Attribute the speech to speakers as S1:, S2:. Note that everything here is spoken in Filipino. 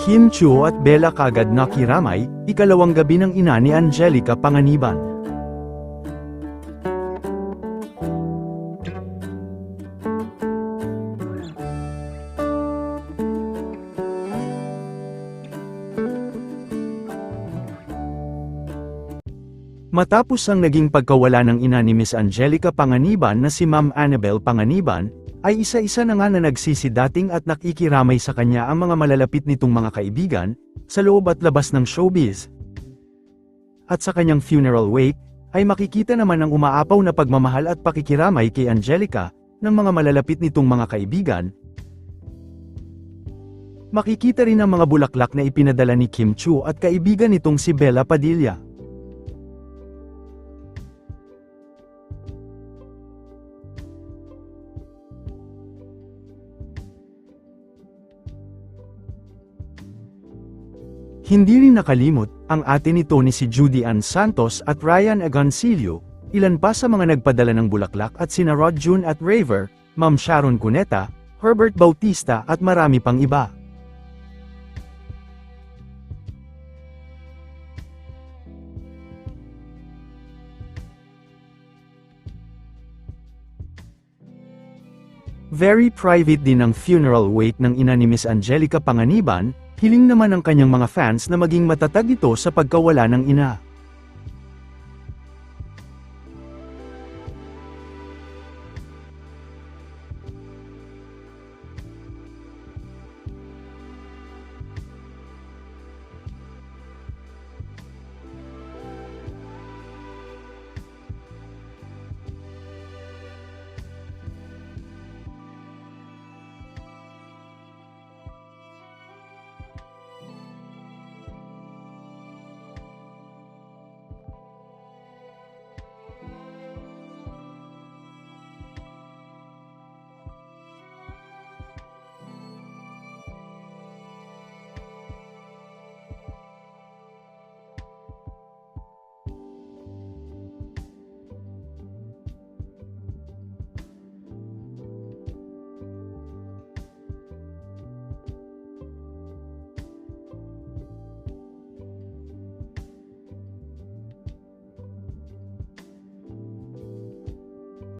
S1: Kim Chu at Bella kagad nakiramay, ikalawang gabi ng ina ni Angelica Panganiban. Matapos ang naging pagkawala ng ina ni Miss Angelica Panganiban na si Ma'am Annabel Panganiban, ay isa-isa na nga na nagsisidating at nakikiramay sa kanya ang mga malalapit nitong mga kaibigan, sa loob at labas ng showbiz. At sa kanyang funeral wake, ay makikita naman ang umaapaw na pagmamahal at pakikiramay kay Angelica, ng mga malalapit nitong mga kaibigan. Makikita rin ang mga bulaklak na ipinadala ni Kim Chu at kaibigan nitong si Bella Padilla. Hindi rin nakalimot, ang ate ni si Judy Ann Santos at Ryan Agoncillo, ilan pa sa mga nagpadala ng bulaklak at sina Rod June at Raver, Ma'am Sharon Cuneta, Herbert Bautista at marami pang iba. Very private din ang funeral wake ng ina ni Miss Angelica Panganiban, hiling naman ng kanyang mga fans na maging matatag ito sa pagkawala ng ina.